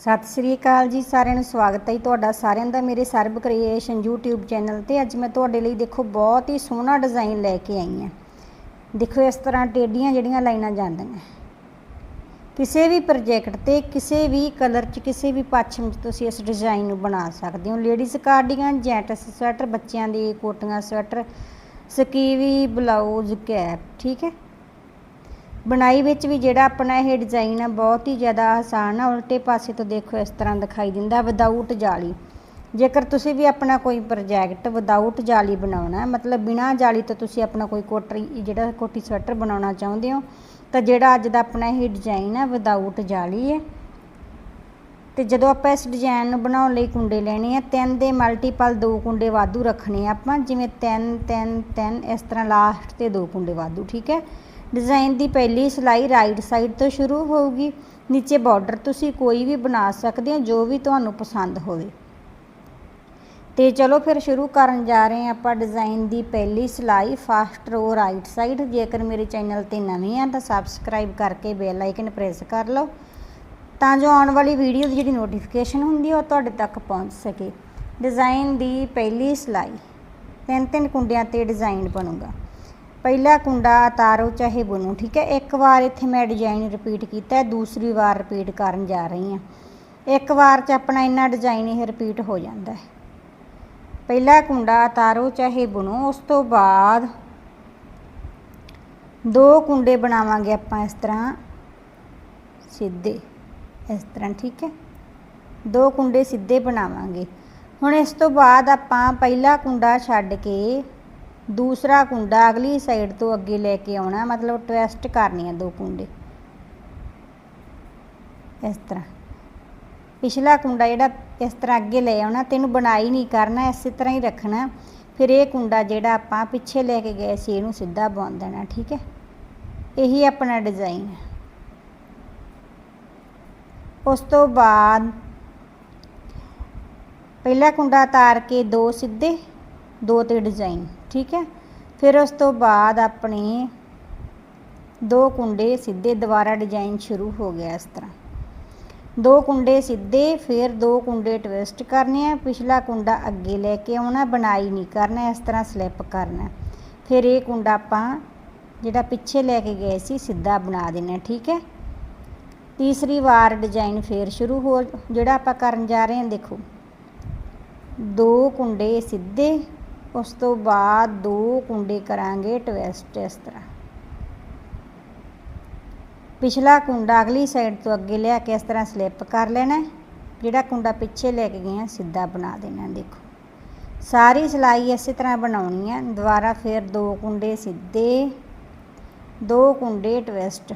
ਸਤਿ ਸ੍ਰੀ ਅਕਾਲ ਜੀ, ਸਾਰਿਆਂ ਨੂੰ ਸਵਾਗਤ ਹੈ ਜੀ ਤੁਹਾਡਾ, ਸਾਰਿਆਂ ਦਾ ਮੇਰੇ ਸਰਬ ਕ੍ਰੀਏਸ਼ਨ YouTube ਚੈਨਲ ਤੇ। ਅੱਜ ਮੈਂ ਤੁਹਾਡੇ ਲਈ ਦੇਖੋ, ਬਹੁਤ ਹੀ ਸੋਹਣਾ ਡਿਜ਼ਾਈਨ ਲੈ ਕੇ ਆਈ ਹਾਂ। ਦੇਖੋ, ਇਸ ਤਰ੍ਹਾਂ ਟੇਡੀਆਂ ਜਿਹੜੀਆਂ ਲਾਈਨਾਂ ਜਾਂਦੀਆਂ ਕਿਸੇ ਵੀ ਪ੍ਰੋਜੈਕਟ ਤੇ, ਕਿਸੇ ਵੀ ਕਲਰ 'ਚ, ਕਿਸੇ ਵੀ ਪੱਛਮ 'ਚ ਤੁਸੀਂ ਇਸ ਡਿਜ਼ਾਈਨ ਨੂੰ ਬਣਾ ਸਕਦੇ ਹੋ। ਲੇਡੀਜ਼ ਕਾਰਡੀਗਨ, ਜੈਂਟਸ ਸਵੈਟਰ, ਬੱਚਿਆਂ ਦੀ ਕੋਟੀਆਂ ਸਵੈਟਰ, ਸਕੀਵੀ, ਬਲਾਊਜ਼, ਕੈਪ, ਠੀਕ ਹੈ? ਬਣਾਈ ਵਿੱਚ ਵੀ ਜਿਹੜਾ ਆਪਣਾ ਇਹ ਡਿਜ਼ਾਈਨ ਆ, ਬਹੁਤ ਹੀ ਜ਼ਿਆਦਾ ਆਸਾਨ ਆ, ਉਲਟੇ ਪਾਸੇ ਤੋਂ ਦੇਖੋ ਇਸ ਤਰ੍ਹਾਂ ਦਿਖਾਈ ਦਿੰਦਾ ਵਿਦਆਊਟ ਜਾਲੀ। ਜੇਕਰ ਤੁਸੀਂ ਵੀ ਆਪਣਾ ਕੋਈ ਪ੍ਰੋਜੈਕਟ ਵਿਦਆਊਟ ਜਾਲੀ ਬਣਾਉਣਾ ਮਤਲਬ ਬਿਨਾਂ ਜਾਲੀ ਤੋਂ ਤੁਸੀਂ ਆਪਣਾ ਕੋਈ ਕੋਟਰੀ, ਜਿਹੜਾ ਕੋਟੀ ਸਵੈਟਰ ਬਣਾਉਣਾ ਚਾਹੁੰਦੇ ਹੋ, ਤਾਂ ਜਿਹੜਾ ਅੱਜ ਦਾ ਆਪਣਾ ਇਹ ਡਿਜ਼ਾਈਨ ਆ ਵਿਦਆਊਟ ਜਾਲੀ ਹੈ। ਤੇ ਜਦੋਂ ਆਪਾਂ ਇਸ ਡਿਜ਼ਾਈਨ ਨੂੰ ਬਣਾਉਣ ਲਈ ਕੁੰਡੇ ਲੈਣੇ ਆ, ਤਿੰਨ ਦੇ ਮਲਟੀਪਲ ਦੋ ਕੁੰਡੇ ਵਾਧੂ ਰੱਖਣੇ ਆ ਆਪਾਂ, ਜਿਵੇਂ ਤਿੰਨ ਤਿੰਨ ਤਿੰਨ, ਇਸ ਤਰ੍ਹਾਂ ਲਾਸਟ ਤੇ ਦੋ ਕੁੰਡੇ ਵਾਧੂ, ਠੀਕ ਹੈ? ਡਿਜ਼ਾਈਨ ਦੀ ਪਹਿਲੀ ਸਿਲਾਈ ਰਾਈਟ ਸਾਈਡ ਤੋਂ ਸ਼ੁਰੂ ਹੋਊਗੀ। ਨੀਚੇ ਬਾਰਡਰ ਤੁਸੀਂ ਕੋਈ ਵੀ ਬਣਾ ਸਕਦੇ ਹੋ, ਜੋ ਵੀ ਤੁਹਾਨੂੰ ਪਸੰਦ ਹੋਵੇ। ਤੇ ਚਲੋ ਫਿਰ ਸ਼ੁਰੂ ਕਰਨ ਜਾ ਰਹੇ ਹਾਂ ਆਪਾਂ ਡਿਜ਼ਾਈਨ ਦੀ ਪਹਿਲੀ ਸਿਲਾਈ, ਫਸਟ ਰੋ ਰਾਈਟ ਸਾਈਡ। ਜੇਕਰ ਮੇਰੇ ਚੈਨਲ ਤੇ ਨਵੇਂ ਆ ਤਾਂ ਸਬਸਕ੍ਰਾਈਬ ਕਰਕੇ ਬੈਲ ਆਈਕਨ ਪ੍ਰੈਸ ਕਰ ਲਓ, ਤਾਂ ਜੋ ਆਉਣ ਵਾਲੀ ਵੀਡੀਓ ਦੀ ਜਿਹੜੀ ਨੋਟੀਫਿਕੇਸ਼ਨ ਹੁੰਦੀ ਹੈ ਉਹ ਤੁਹਾਡੇ ਤੱਕ ਪਹੁੰਚ ਸਕੇ। ਡਿਜ਼ਾਈਨ ਦੀ ਪਹਿਲੀ ਸਿਲਾਈ ਤਿੰਨ ਤਿੰਨ ਕੁੰਡਿਆਂ ਤੇ ਡਿਜ਼ਾਈਨ ਬਣੂਗਾ। ਪਹਿਲਾ ਕੁੰਡਾ ਉਤਾਰੋ ਚਾਹੇ ਬੁਣੋ ਠੀਕ ਹੈ? ਇੱਕ ਵਾਰ ਇੱਥੇ ਮੈਂ ਡਿਜ਼ਾਈਨ ਰਿਪੀਟ ਕੀਤਾ ਹੈ ਦੂਸਰੀ ਵਾਰ ਰਿਪੀਟ ਕਰਨ ਜਾ ਰਹੀ ਹਾਂ। ਇੱਕ ਵਾਰ 'ਚ ਆਪਣਾ ਇੰਨਾ ਡਿਜ਼ਾਈਨ ਇਹ ਰਿਪੀਟ ਹੋ ਜਾਂਦਾ ਹੈ। ਪਹਿਲਾ ਕੁੰਡਾ ਉਤਾਰੋ ਚਾਹੇ ਬੁਣੋ ਉਸ ਤੋਂ ਬਾਅਦ ਦੋ ਕੁੰਡੇ ਬਣਾਵਾਂਗੇ ਆਪਾਂ ਇਸ ਤਰ੍ਹਾਂ, ਸਿੱਧੇ, ਇਸ ਤਰ੍ਹਾਂ, ਠੀਕ ਹੈ? ਦੋ ਕੁੰਡੇ ਸਿੱਧੇ ਬਣਾਵਾਂਗੇ। ਹੁਣ ਇਸ ਤੋਂ ਬਾਅਦ ਆਪਾਂ ਪਹਿਲਾ ਕੁੰਡਾ ਛੱਡ ਕੇ ਦੂਸਰਾ ਕੁੰਡਾ ਅਗਲੀ ਸਾਈਡ ਤੋਂ ਅੱਗੇ ਲੈ ਕੇ ਆਉਣਾ, ਮਤਲਬ ਟਵਿਸਟ ਕਰਨੀ ਆ ਦੋ ਕੁੰਡੇ। ਇਸ ਤਰ੍ਹਾਂ। ਪਿਛਲਾ ਕੁੰਡਾ ਜਿਹੜਾ ਇਸ ਤਰ੍ਹਾਂ ਅੱਗੇ ਲੈ ਆਉਣਾ, ਤੈਨੂੰ ਬਣਾਈ ਨਹੀਂ ਕਰਨਾ, ਇਸੇ ਤਰ੍ਹਾਂ ਹੀ ਰੱਖਣਾ। ਫਿਰ ਇਹ ਕੁੰਡਾ ਜਿਹੜਾ ਆਪਾਂ ਪਿੱਛੇ ਲੈ ਕੇ ਗਏ ਸੀ, ਇਹਨੂੰ ਸਿੱਧਾ ਬੁਣ ਦੇਣਾ, ਠੀਕ ਹੈ? ਇਹੀ ਆਪਣਾ ਡਿਜ਼ਾਈਨ ਹੈ ਉਸ ਤੋਂ ਬਾਅਦ ਪਹਿਲਾ ਕੁੰਡਾ ਤਾਰ ਕੇ ਦੋ ਸਿੱਧੇ, ਦੋ ਤੇ ਡਿਜ਼ਾਈਨ ਠੀਕ ਹੈ? ਫਿਰ ਉਸ ਤੋਂ ਬਾਅਦ ਆਪਣੇ ਦੋ ਕੁੰਡੇ ਸਿੱਧੇ ਦੁਬਾਰਾ ਡਿਜ਼ਾਈਨ ਸ਼ੁਰੂ ਹੋ ਗਿਆ ਇਸ ਤਰ੍ਹਾਂ। ਦੋ ਕੁੰਡੇ ਸਿੱਧੇ, ਫਿਰ ਦੋ ਕੁੰਡੇ ਟਵਿਸਟ ਕਰਨੇ ਆ। ਪਿਛਲਾ ਕੁੰਡਾ ਅੱਗੇ ਲੈ ਕੇ ਆਉਣਾ, ਬਣਾਈ ਨਹੀਂ ਕਰਨਾ, ਇਸ ਤਰ੍ਹਾਂ ਸਲਿੱਪ ਕਰਨਾ। ਫਿਰ ਇਹ ਕੁੰਡਾ ਆਪਾਂ ਜਿਹੜਾ ਪਿੱਛੇ ਲੈ ਕੇ ਗਏ ਸੀ, ਸਿੱਧਾ ਬਣਾ ਦੇਣਾ ਠੀਕ ਹੈ? ਤੀਸਰੀ ਵਾਰ ਡਿਜ਼ਾਈਨ ਫੇਰ ਸ਼ੁਰੂ ਹੋ, ਜਿਹੜਾ ਆਪਾਂ ਕਰਨ ਜਾ ਰਹੇ ਹਾਂ, ਦੇਖੋ। ਦੋ ਕੁੰਡੇ ਸਿੱਧੇ ਉਸ ਤੋਂ ਬਾਅਦ ਦੋ ਕੁੰਡੇ ਕਰਾਂਗੇ ਟਵਿਸਟ ਇਸ ਤਰ੍ਹਾਂ। ਪਿਛਲਾ ਕੁੰਡਾ ਅਗਲੀ ਸਾਈਡ ਤੋਂ ਅੱਗੇ ਲਿਆ ਕੇ ਇਸ ਤਰ੍ਹਾਂ ਸਲਿੱਪ ਕਰ ਲੈਣਾ ਜਿਹੜਾ ਕੁੰਡਾ ਪਿੱਛੇ ਲੈ ਕੇ ਗਏ ਸਿੱਧਾ ਬਣਾ ਦੇਣਾ, ਦੇਖੋ। ਸਾਰੀ ਸਿਲਾਈ ਇਸੇ ਤਰ੍ਹਾਂ ਬਣਾਉਣੀ ਹੈ ਦੁਬਾਰਾ ਫਿਰ ਦੋ ਕੁੰਡੇ ਸਿੱਧੇ, ਦੋ ਕੁੰਡੇ ਟਵਿਸਟ।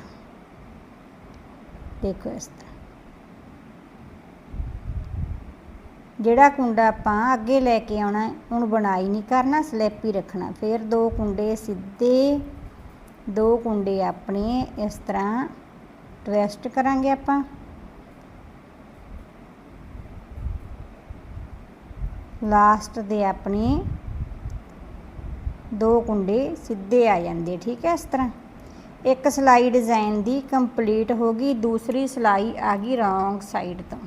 ਦੇਖੋ ਇਸ ਤਰ੍ਹਾਂ। ਜਿਹੜਾ ਕੁੰਡਾ ਆਪਾਂ ਅੱਗੇ ਲੈ ਕੇ ਆਉਣਾ ਹੁਣ ਬਣਾਈ ਨਹੀਂ ਕਰਨਾ ਸਲੈਪ ਹੀ ਰੱਖਣਾ। ਫਿਰ ਦੋ ਕੁੰਡੇ, ਸਿੱਧੇ ਦੋ ਕੁੰਡੇ ਆਪਣੇ ਇਸ ਤਰ੍ਹਾਂ ਟਵਿਸਟ ਕਰਾਂਗੇ ਆਪਾਂ। ਲਾਸਟ ਦੇ ਆਪਣੇ ਦੋ ਕੁੰਡੇ ਸਿੱਧੇ ਆ ਜਾਂਦੇ, ਠੀਕ ਹੈ, ਇਸ ਤਰ੍ਹਾਂ। ਇੱਕ ਸਿਲਾਈ ਡਿਜ਼ਾਈਨ ਦੀ ਕੰਪਲੀਟ ਹੋ ਗਈ, ਦੂਸਰੀ ਸਿਲਾਈ ਆ ਗਈ ਰੌਂਗ ਸਾਈਡ ਤੋਂ।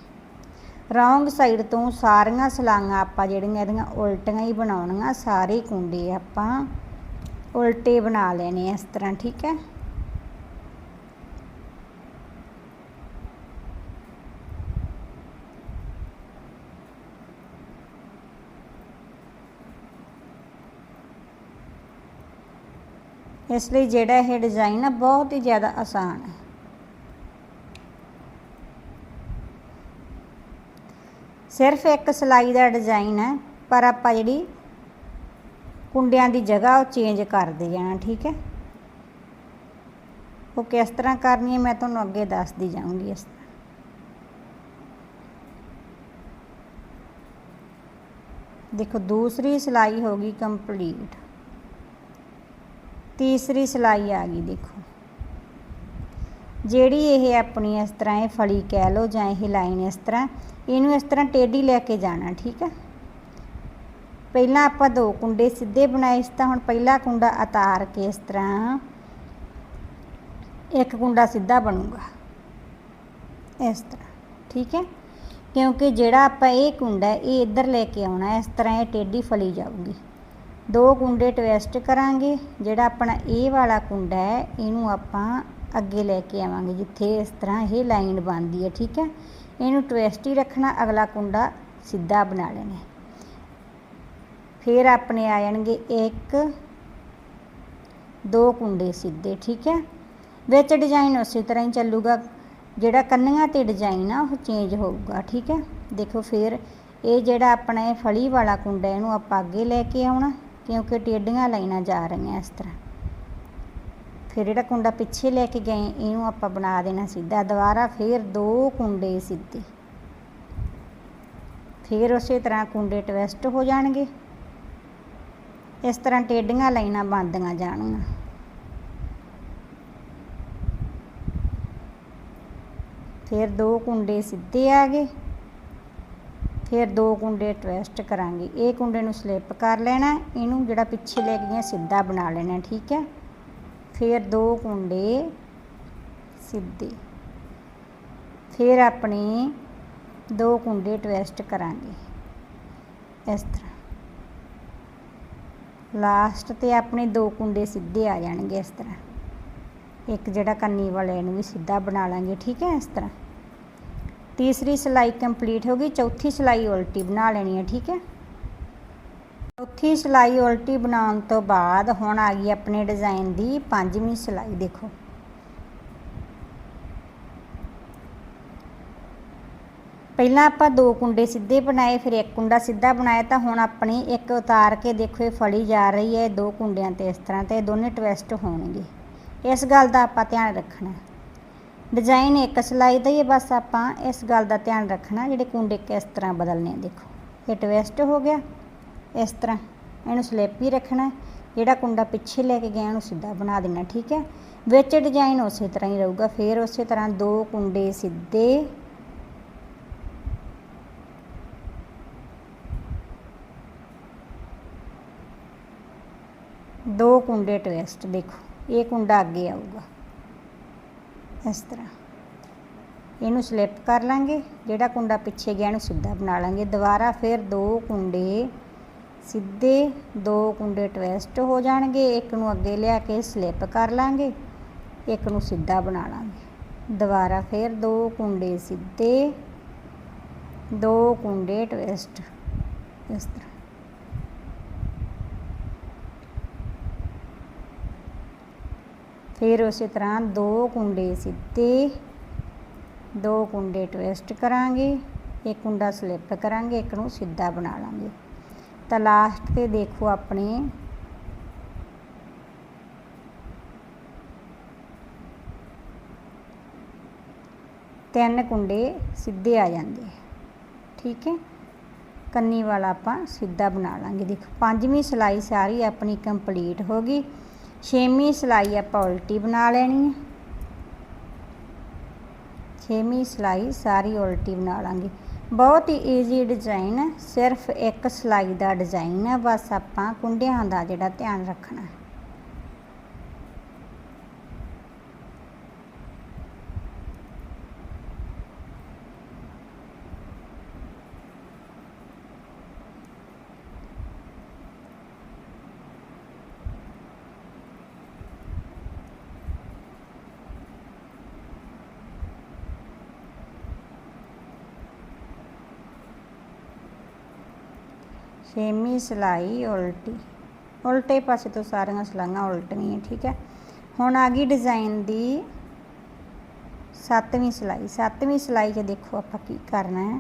ਰੌਂਗ ਸਾਈਡ ਤੋਂ ਸਾਰੀਆਂ ਸਲਾਈਆਂ ਆਪਾਂ ਜਿਹੜੀਆਂ ਇਹਦੀਆਂ ਉਲਟੀਆਂ ਹੀ ਬਣਾਉਣੀਆਂ, ਸਾਰੇ ਕੁੰਡੇ ਆਪਾਂ ਉਲਟੇ ਬਣਾ ਲੈਣੇ ਇਸ ਤਰ੍ਹਾਂ, ਠੀਕ ਹੈ? ਇਸ ਲਈ ਜਿਹੜਾ ਇਹ ਡਿਜ਼ਾਈਨ ਆ ਬਹੁਤ ਹੀ ਜ਼ਿਆਦਾ ਆਸਾਨ ਹੈ। ਸਿਰਫ ਇੱਕ ਸਿਲਾਈ ਦਾ ਡਿਜ਼ਾਈਨ ਹੈ, ਪਰ ਆਪਾਂ ਜਿਹੜੀ ਕੁੰਡਿਆਂ ਦੀ ਜਗ੍ਹਾ ਉਹ ਚੇਂਜ ਕਰਦੇ ਜਾਣਾ, ਠੀਕ ਹੈ? ਉਹ ਕਿਸ ਤਰ੍ਹਾਂ ਕਰਨੀ ਹੈ ਮੈਂ ਤੁਹਾਨੂੰ ਅੱਗੇ ਦੱਸਦੀ ਜਾਊਂਗੀ ਇਸ ਤਰ੍ਹਾਂ। ਦੇਖੋ, ਦੂਸਰੀ ਸਿਲਾਈ ਹੋ ਗਈ ਕੰਪਲੀਟ ਤੀਸਰੀ ਸਿਲਾਈ ਆ ਗਈ, ਦੇਖੋ। ਜਿਹੜੀ ਇਹ ਆਪਣੀ ਇਸ ਤਰ੍ਹਾਂ ਇਹ ਫਲੀ ਕਹਿ ਲਓ ਜਾਂ ਇਹ ਲਾਈਨ ਇਸ ਤਰ੍ਹਾਂ, ਇਹਨੂੰ ਇਸ ਤਰ੍ਹਾਂ ਟੇਢੀ ਲੈ ਕੇ ਜਾਣਾ, ਠੀਕ ਹੈ ਪਹਿਲਾਂ ਆਪਾਂ ਦੋ ਕੁੰਡੇ ਸਿੱਧੇ ਬਣਾਏ ਸੀ ਤਾਂ ਹੁਣ ਪਹਿਲਾ ਕੁੰਡਾ ਉਤਾਰ ਕੇ ਇਸ ਤਰ੍ਹਾਂ ਇੱਕ ਕੁੰਡਾ ਸਿੱਧਾ ਬਣੂਗਾ। ਇਸ ਤਰ੍ਹਾਂ, ਠੀਕ ਹੈ? ਕਿਉਂਕਿ ਜਿਹੜਾ ਆਪਾਂ ਇਹ ਕੁੰਡਾ ਇਹ ਇੱਧਰ ਲੈ ਕੇ ਆਉਣਾ, ਇਸ ਤਰ੍ਹਾਂ ਇਹ ਟੇਢੀ ਫਲੀ ਜਾਊਗੀ। ਦੋ ਕੁੰਡੇ ਟਵਿਸਟ ਕਰਾਂਗੇ, ਜਿਹੜਾ ਆਪਣਾ ਇਹ ਵਾਲਾ ਕੁੰਡਾ ਹੈ, ਇਹਨੂੰ ਆਪਾਂ ਅੱਗੇ ਲੈ ਕੇ ਆਵਾਂਗੇ, ਜਿੱਥੇ ਇਸ ਤਰ੍ਹਾਂ ਇਹ ਲਾਈਨ ਬਣਦੀ ਹੈ, ਠੀਕ ਹੈ? ਇਹਨੂੰ ਟਵਿਸਟ ਹੀ ਰੱਖਣਾ, ਅਗਲਾ ਕੁੰਡਾ ਸਿੱਧਾ ਬਣਾ ਲੈਣਾ ਫਿਰ ਆਪਣੇ ਆ ਜਾਣਗੇ ਇੱਕ, ਦੋ ਕੁੰਡੇ ਸਿੱਧੇ, ਠੀਕ ਹੈ? ਵਿੱਚ ਡਿਜ਼ਾਈਨ ਉਸੇ ਤਰ੍ਹਾਂ ਹੀ ਚੱਲੂਗਾ, ਜਿਹੜਾ ਕੰਨੀਆਂ ਤੇ ਡਿਜ਼ਾਈਨ ਆ, ਉਹ ਚੇਂਜ ਹੋਊਗਾ, ਠੀਕ ਹੈ? ਦੇਖੋ ਫਿਰ ਇਹ ਜਿਹੜਾ ਆਪਣਾ ਇਹ ਫਲੀ ਵਾਲਾ ਕੁੰਡਾ, ਇਹਨੂੰ ਆਪਾਂ ਅੱਗੇ ਲੈ ਕੇ ਆਉਣਾ, ਕਿਉਂਕਿ ਟੇਡੀਆਂ ਲਾਈਨਾਂ ਜਾ ਰਹੀਆਂ ਇਸ ਤਰ੍ਹਾਂ। ਫਿਰ ਜਿਹੜਾ ਕੁੰਡਾ ਪਿੱਛੇ ਲੈ ਕੇ ਗਏ, ਇਹਨੂੰ ਆਪਾਂ ਬਣਾ ਦੇਣਾ ਸਿੱਧਾ। ਦੁਬਾਰਾ ਫਿਰ ਦੋ ਕੁੰਡੇ ਸਿੱਧੇ। ਫਿਰ ਉਸੇ ਤਰ੍ਹਾਂ ਕੁੰਡੇ ਟਵਿਸਟ ਹੋ ਜਾਣਗੇ। ਇਸ ਤਰ੍ਹਾਂ ਟੇਡੀਆਂ ਲਾਈਨਾਂ ਬਣਦੀਆਂ ਜਾਣਗੀਆਂ। ਫਿਰ ਦੋ ਕੁੰਡੇ ਸਿੱਧੇ ਆ ਗਏ। ਫਿਰ ਦੋ ਕੁੰਡੇ ਟਵਿਸਟ ਕਰਾਂਗੇ। ਇਹ ਕੁੰਡੇ ਨੂੰ ਸਲਿੱਪ ਕਰ ਲੈਣਾ। ਇਹਨੂੰ ਜਿਹੜਾ ਪਿੱਛੇ ਲੈ ਕੇ ਗਏ ਸਿੱਧਾ ਬਣਾ ਲੈਣਾ, ਠੀਕ ਹੈ? ਫਿਰ ਦੋ ਕੁੰਡੇ ਸਿੱਧੇ। ਫਿਰ ਆਪਣੇ ਦੋ ਕੁੰਡੇ ਟਵਿਸਟ ਕਰਾਂਗੇ। ਇਸ ਤਰ੍ਹਾਂ। ਲਾਸਟ ਤੇ ਆਪਣੇ ਦੋ ਕੁੰਡੇ ਸਿੱਧੇ ਆ ਜਾਣਗੇ ਇਸ ਤਰ੍ਹਾਂ। ਇੱਕ ਜਿਹੜਾ ਕੰਨੀ ਵਾਲੇ ਨੂੰ ਵੀ ਸਿੱਧਾ ਬਣਾ ਲਾਂਗੇ, ਠੀਕ ਹੈ, ਇਸ ਤਰ੍ਹਾਂ। ਤੀਸਰੀ ਸਿਲਾਈ ਕੰਪਲੀਟ ਹੋ ਗਈ, ਚੌਥੀ ਸਿਲਾਈ ਉਲਟੀ ਬਣਾ ਲੈਣੀ ਹੈ, ਠੀਕ ਹੈ। ਚੌਥੀ ਸਿਲਾਈ ਉਲਟੀ ਬਣਾਉਣ ਤੋਂ ਬਾਅਦ ਹੁਣ ਆ ਗਈ ਆਪਣੇ ਡਿਜ਼ਾਈਨ ਦੀ ਪੰਜਵੀਂ ਸਿਲਾਈ, ਦੇਖੋ। ਪਹਿਲਾਂ ਆਪਾਂ ਦੋ ਕੁੰਡੇ ਸਿੱਧੇ ਬਣਾਏ, ਫਿਰ ਇੱਕ ਕੁੰਡਾ ਸਿੱਧਾ ਬਣਾਇਆ, ਤਾਂ ਹੁਣ ਆਪਣੀ ਇੱਕ ਉਤਾਰ ਕੇ ਦੇਖੋ, ਇਹ ਫੜੀ ਜਾ ਰਹੀ ਹੈ ਦੋ ਕੁੰਡਿਆਂ ਤੇ ਇਸ ਤਰ੍ਹਾਂ ਤੇ ਇਹ ਦੋਨੇ ਟਵਿਸਟ ਹੋਣਗੇ। ਇਸ ਗੱਲ ਦਾ ਆਪਾਂ ਧਿਆਨ ਰੱਖਣਾ ਡਿਜ਼ਾਈਨ ਇੱਕ ਸਿਲਾਈ ਦਾ ਹੀ ਹੈ, ਬਸ ਆਪਾਂ ਇਸ ਗੱਲ ਦਾ ਧਿਆਨ ਰੱਖਣਾ, ਜਿਹੜੇ ਕੁੰਡੇ ਕਿਸ ਤਰ੍ਹਾਂ ਬਦਲਨੇ ਦੇਖੋ। ਇਹ ਟਵਿਸਟ ਹੋ ਗਿਆ। ਇਸ ਤਰ੍ਹਾਂ ਇਹਨੂੰ ਸਲਿੱਪ ਹੀ ਰੱਖਣਾ ਜਿਹੜਾ ਕੁੰਡਾ ਪਿੱਛੇ ਲੈ ਕੇ ਗਿਆ ਉਹਨੂੰ ਸਿੱਧਾ ਬਣਾ ਦੇਣਾ, ਠੀਕ ਹੈ? ਵਿੱਚ ਡਿਜ਼ਾਈਨ ਉਸੇ ਤਰ੍ਹਾਂ ਹੀ ਰਹੂਗਾ, ਫਿਰ ਉਸੇ ਤਰ੍ਹਾਂ ਦੋ ਕੁੰਡੇ ਸਿੱਧੇ। ਦੋ ਕੁੰਡੇ ਟਵਿਸਟ ਦੇਖੋ, ਇਹ ਕੁੰਡਾ ਅੱਗੇ ਆਊਗਾ। ਇਸ ਤਰ੍ਹਾਂ। ਇਹਨੂੰ ਸਲਿੱਪ ਕਰ ਲਾਂਗੇ, ਜਿਹੜਾ ਕੁੰਡਾ ਪਿੱਛੇ ਗਿਆ, ਇਹਨੂੰ ਸਿੱਧਾ ਬਣਾ ਲਾਂਗੇ। ਦੁਬਾਰਾ ਫਿਰ ਦੋ ਕੁੰਡੇ ਸਿੱਧੇ ਦੋ ਕੁੰਡੇ ਟਵਿਸਟ ਹੋ ਜਾਣਗੇ, ਇੱਕ ਨੂੰ ਅੱਗੇ ਲਿਆ ਕੇ ਸਲਿੱਪ ਕਰ ਲਾਂਗੇ, ਇੱਕ ਨੂੰ ਸਿੱਧਾ ਬਣਾ ਲਾਂਗੇ। ਦੁਬਾਰਾ ਫਿਰ ਦੋ ਕੁੰਡੇ ਸਿੱਧੇ, ਦੋ ਕੁੰਡੇ ਟਵਿਸਟ। ਇਸ ਤਰ੍ਹਾਂ। ਫਿਰ ਉਸੇ ਤਰ੍ਹਾਂ ਦੋ ਕੁੰਡੇ ਸਿੱਧੇ, ਦੋ ਕੁੰਡੇ ਟਵਿਸਟ ਕਰਾਂਗੇ, ਇੱਕ ਕੁੰਡਾ ਸਲਿੱਪ ਕਰਾਂਗੇ, ਇੱਕ ਨੂੰ ਸਿੱਧਾ ਬਣਾ ਲਾਂਗੇ। ਤਾਂ ਲਾਸਟ ਤੇ ਦੇਖੋ ਆਪਣੇ। ਤਿੰਨ ਕੁੰਡੇ ਸਿੱਧੇ ਆ ਜਾਂਦੇ ਠੀਕ ਹੈ? ਕੰਨੀ ਵਾਲਾ ਆਪਾਂ ਸਿੱਧਾ ਬਣਾ ਲਾਂਗੇ। ਦੇਖੋ, ਪੰਜਵੀਂ ਸਿਲਾਈ ਸਾਰੀ ਆਪਣੀ ਕੰਪਲੀਟ ਹੋ ਗਈ। ਛੇਵੀਂ ਸਿਲਾਈ ਆਪਾਂ ਉਲਟੀ ਬਣਾ ਲੈਣੀ ਹੈ। ਛੇਵੀਂ ਸਿਲਾਈ ਸਾਰੀ ਉਲਟੀ ਬਣਾ ਲਾਂਗੇ। ਬਹੁਤ ਹੀ ਈਜ਼ੀ ਡਿਜ਼ਾਈਨ ਸਿਰਫ ਇੱਕ ਸਿਲਾਈ ਦਾ ਡਿਜ਼ਾਈਨ ਹੈ, ਬਸ ਆਪਾਂ ਕੁੰਡਿਆਂ ਦਾ ਜਿਹੜਾ ਧਿਆਨ ਰੱਖਣਾ ਛੇਵੀਂ ਸਿਲਾਈ, ਉਲਟੀ। ਉਲਟੇ ਪਾਸੇ ਤੋਂ ਸਾਰੀਆਂ ਸਿਲਾਈਆਂ ਉਲਟਣੀਆਂ, ਠੀਕ ਹੈ? ਹੁਣ ਆ ਗਈ ਡਿਜ਼ਾਈਨ ਦੀ ਸੱਤਵੀਂ ਸਿਲਾਈ। ਸੱਤਵੀਂ ਸਿਲਾਈ 'ਚ ਦੇਖੋ ਆਪਾਂ ਕੀ ਕਰਨਾ ਹੈ।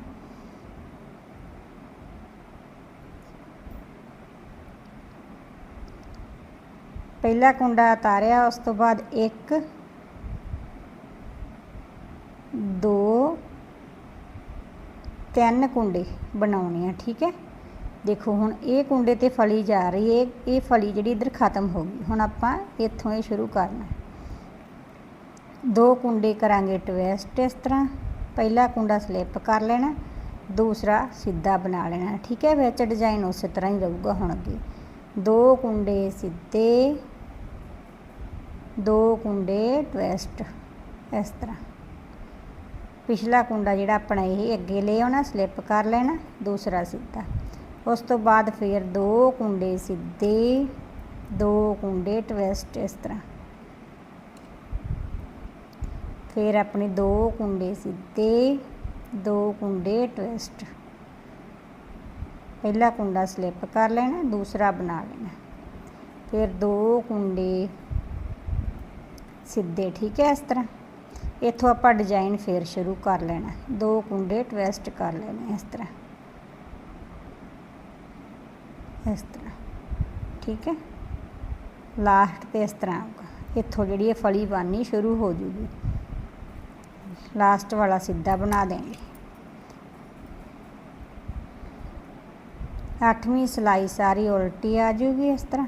ਪਹਿਲਾ ਕੁੰਡਾ ਉਤਾਰਿਆ, ਉਸ ਤੋਂ ਬਾਅਦ 1 2 ਤਿੰਨ ਕੁੰਡੇ ਬਣਾਉਣੇ ਆ, ਠੀਕ ਹੈ? ਦੇਖੋ, ਹੁਣ ਇਹ ਕੁੰਡੇ ਤੇ ਫਲੀ ਜਾ ਰਹੀ ਹੈ, ਇਹ ਫਲੀ ਜਿਹੜੀ ਇਧਰ ਖਤਮ ਹੋ ਗਈ। ਹੁਣ ਆਪਾਂ ਇੱਥੋਂ ਇਹ ਸ਼ੁਰੂ ਕਰਨਾ ਦੋ ਕੁੰਡੇ ਕਰਾਂਗੇ ਟਵਿਸਟ ਇਸ ਤਰ੍ਹਾਂ। ਪਹਿਲਾ ਕੁੰਡਾ ਸਲਿੱਪ ਕਰ ਲੈਣਾ, ਦੂਸਰਾ ਸਿੱਧਾ ਬਣਾ ਲੈਣਾ। ਠੀਕ ਹੈ, ਵਿੱਚ ਡਿਜ਼ਾਈਨ ਉਸੇ ਤਰ੍ਹਾਂ ਹੀ ਰਹੂਗਾ ਹੁਣ ਅੱਗੇ। ਦੋ ਕੁੰਡੇ ਸਿੱਧੇ, ਦੋ ਕੁੰਡੇ ਟਵਿਸਟ ਇਸ ਤਰ੍ਹਾਂ। ਪਿਛਲਾ ਕੁੰਡਾ ਜਿਹੜਾ ਆਪਣਾ ਇਹ ਅੱਗੇ ਲੈ ਆਉਣਾ ਸਲਿੱਪ ਕਰ ਲੈਣਾ, ਦੂਸਰਾ ਸਿੱਧਾ। ਉਸ ਤੋਂ ਬਾਅਦ ਫਿਰ ਦੋ ਕੁੰਡੇ ਸਿੱਧੇ, ਦੋ ਕੁੰਡੇ ਟਵਿਸਟ ਇਸ ਤਰ੍ਹਾਂ। ਫਿਰ ਆਪਣੇ ਦੋ ਕੁੰਡੇ ਸਿੱਧੇ, ਦੋ ਕੁੰਡੇ ਟਵਿਸਟ ਪਹਿਲਾ ਕੁੰਡਾ ਸਲਿੱਪ ਕਰ ਲੈਣਾ, ਦੂਸਰਾ ਬਣਾ ਲੈਣਾ। ਫਿਰ ਦੋ ਕੁੰਡੇ ਸਿੱਧੇ, ਠੀਕ ਹੈ ਇਸ ਤਰ੍ਹਾਂ। ਇੱਥੋਂ ਆਪਾਂ ਡਿਜ਼ਾਈਨ ਫੇਰ ਸ਼ੁਰੂ ਕਰ ਲੈਣਾ। ਦੋ ਕੁੰਡੇ ਟਵਿਸਟ ਕਰ ਲੈਣੇ ਇਸ ਤਰ੍ਹਾਂ। ਇਸ ਤਰ੍ਹਾਂ। ਠੀਕ ਹੈ? ਲਾਸਟ ਤੇ ਇਸ ਤਰ੍ਹਾਂ ਆਊਗਾ ਇੱਥੋਂ ਜਿਹੜੀ ਇਹ ਫਲੀ ਬਣਨੀ ਸ਼ੁਰੂ ਹੋ ਜੂਗੀ। ਲਾਸਟ ਵਾਲਾ ਸਿੱਧਾ ਬਣਾ ਦੇਣਗੇ ਅੱਠਵੀਂ ਸਲਾਈ ਸਾਰੀ ਉਲਟੀ ਆ ਜੂਗੀ ਇਸ ਤਰ੍ਹਾਂ।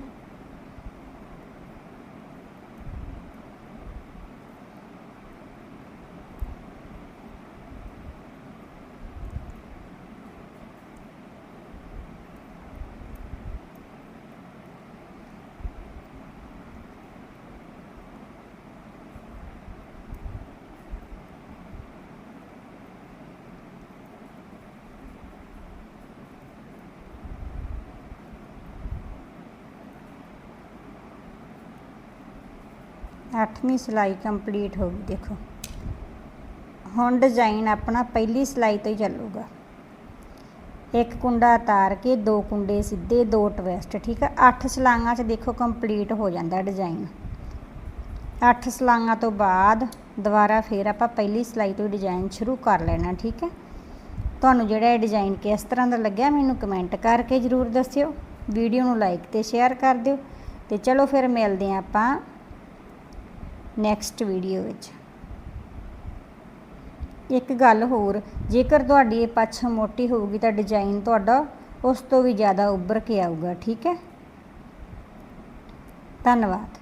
ਅੱਠਵੀਂ ਸਿਲਾਈ ਕੰਪਲੀਟ ਹੋ ਗਈ, ਦੇਖੋ। ਹੁਣ ਡਿਜ਼ਾਈਨ ਆਪਣਾ ਪਹਿਲੀ ਸਿਲਾਈ ਤੋਂ ਹੀ ਚੱਲੂਗਾ। ਇੱਕ ਕੁੰਡਾ ਉਤਾਰ ਕੇ ਦੋ ਕੁੰਡੇ ਸਿੱਧੇ, ਦੋ ਟਵਿਸਟ ਠੀਕ ਹੈ ਅੱਠ ਸਲਾਈਆਂ 'ਚ ਦੇਖੋ ਕੰਪਲੀਟ ਹੋ ਜਾਂਦਾ ਡਿਜ਼ਾਈਨ ਅੱਠ ਸਲਾਈਆਂ ਤੋਂ ਬਾਅਦ ਦੁਬਾਰਾ ਫੇਰ ਆਪਾਂ ਪਹਿਲੀ ਸਿਲਾਈ ਤੋਂ ਡਿਜ਼ਾਈਨ ਸ਼ੁਰੂ ਕਰ ਲੈਣਾ, ਠੀਕ ਹੈ ਤੁਹਾਨੂੰ ਜਿਹੜਾ ਇਹ ਡਿਜ਼ਾਈਨ ਕਿਸ ਤਰ੍ਹਾਂ ਦਾ ਲੱਗਿਆ ਮੈਨੂੰ ਕਮੈਂਟ ਕਰਕੇ ਜਰੂਰ ਦੱਸਿਓ। ਵੀਡੀਓ ਨੂੰ ਲਾਈਕ ਤੇ ਸ਼ੇਅਰ ਕਰ ਦਿਓ। ਤੇ ਚਲੋ ਫਿਰ ਮਿਲਦੇ ਹਾਂ ਆਪਾਂ ਨੈਕਸਟ ਵੀਡੀਓ ਵਿੱਚ। ਇੱਕ ਗੱਲ ਹੋਰ, ਜੇਕਰ ਤੁਹਾਡੀ ਇਹ ਪੱਛ ਮੋਟੀ ਹੋਊਗੀ ਤਾਂ ਡਿਜ਼ਾਈਨ ਤੁਹਾਡਾ ਉਸ ਤੋਂ ਵੀ ਜ਼ਿਆਦਾ ਉੱਭਰ ਕੇ ਆਊਗਾ, ਠੀਕ ਹੈ? ਧੰਨਵਾਦ।